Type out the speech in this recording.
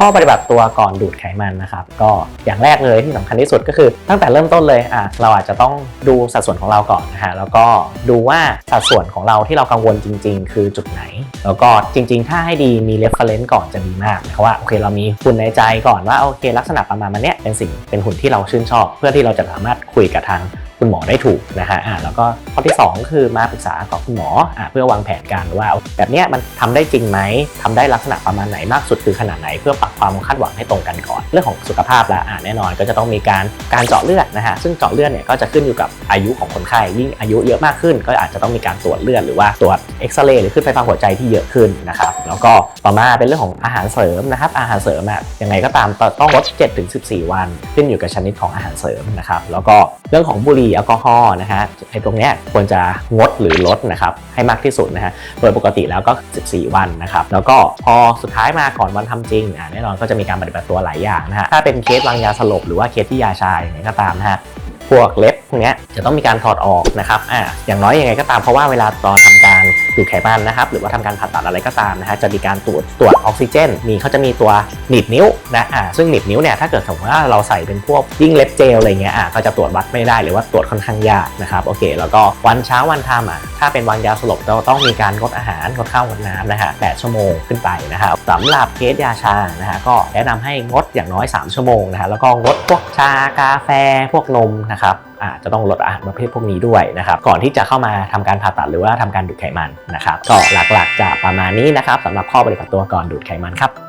ข้อปฏิบัติตัวก่อนดูดไขมันนะครับ ก็อย่างแรกเลยที่สำคัญที่สุดก็คือตั้งแต่เริ่มต้นเลยอะเราอาจจะต้องดูสัดส่วนของเราก่อนนะฮะแล้วก็ดูว่าสัดส่วนของเราที่เรากังวลจริง ๆ คือจุดไหน แล้วก็จริง ๆ ถ้าให้ดีมี reference ก่อนจะดีมากเพราะว่าโอเคเรามีหุ่นในใจก่อนว่าโอเค ลักษณะประมาณมันเนี้ยเป็นสิ่งเป็นหุ่นที่เราชื่นชอบ เพื่อที่เราจะสามารถคุยกับทาง คุณหมอได้ถูกนะฮะอ่าแล้วก็ข้อที่ 2 คือมาปรึกษากับคุณหมออ่าเพื่อวางแผนการว่า แบบนี้มันทำได้จริงไหมทำได้ลักษณะประมาณไหนมากสุดคือขนาดไหน เพื่อปรับความคาดหวังให้ตรงกันก่อน เรื่องของสุขภาพละอ่าแน่นอนก็จะต้องมีการการเจาะเลือดนะฮะซึ่งเจาะเลือดเนี่ยก็จะขึ้นอยู่กับอายุของคนไข้ยิ่งอายุเยอะมากขึ้น ก็อาจจะต้องมีการตรวจเลือดหรือว่าตรวจเอ็กซเรย์หรือขึ้นไฟฟ้าหัวใจที่เยอะขึ้นนะครับ แล้วก็ต่อมาเป็นเรื่องของอาหารเสริมนะครับ อาหารเสริมอะยังไงก็ตามต้องงด7-14 วัน ขึ้นอยู่กับชนิดของอาหารเสริมนะครับ แล้วก็เรื่องของบุหรี่แอลกอฮอล์นะฮะไอ้ตรงเนี้ยควรจะงดหรือลดนะครับให้มากที่สุดนะฮะโดยปกติแล้วก็ 14 วันนะครับ แล้วก็พอสุดท้ายมาก่อนวันทำจริงอะแน่นอนก็จะมีการปฏิบัติตัวหลายอย่างนะฮะถ้าเป็นเคสวางยาสลบหรือว่าเคสที่ยาชาอย่างไรก็ตามนะฮะพวกเล็บพวกเนี้ยจะต้องมีการถอดออกนะครับอ่าอย่างน้อยยังไงก็ตามเพราะว่าเวลาตอนทำการ ดูดไขมันนะครับ หรือว่าทำการผ่าตัดอะไรก็ตามนะฮะจะมีการตรวจตรวจออกซิเจน มีเขาจะมีตัวหนีบนิ้วนะอ่าซึ่งหนีบนิ้วเนี่ยถ้าเกิดสมมติว่าเราใส่เป็นพวกยิ่งเล็บเจลอะไรเงี้ยอ่าก็จะตรวจวัดไม่ได้หรือว่าตรวจค่อนข้างยากนะครับโอเค แล้วก็วันเช้าวันทำอะถ้าเป็นวางยาสลบเราต้องมีการงดอาหารงดข้าวงดน้ำนะฮะ8ชั่วโมงขึ้นไปนะครับสำหรับเคสยาชานะฮะก็แนะนำให้งดอย่างน้อย 3 ชั่วโมงนะฮะแล้วก็งดพวกชากาแฟพวกนมนะครับอาจจะต้องลดอาหารประเภทพวกนี้ด้วยนะครับก่อนที่จะเข้ามาทำการผ่าตัดหรือว่าทำการดูดไขมันนะครับก็หลักๆจะประมาณนี้นะครับสำหรับข้อปฏิบัติตัวก่อนดูดไขมันครับ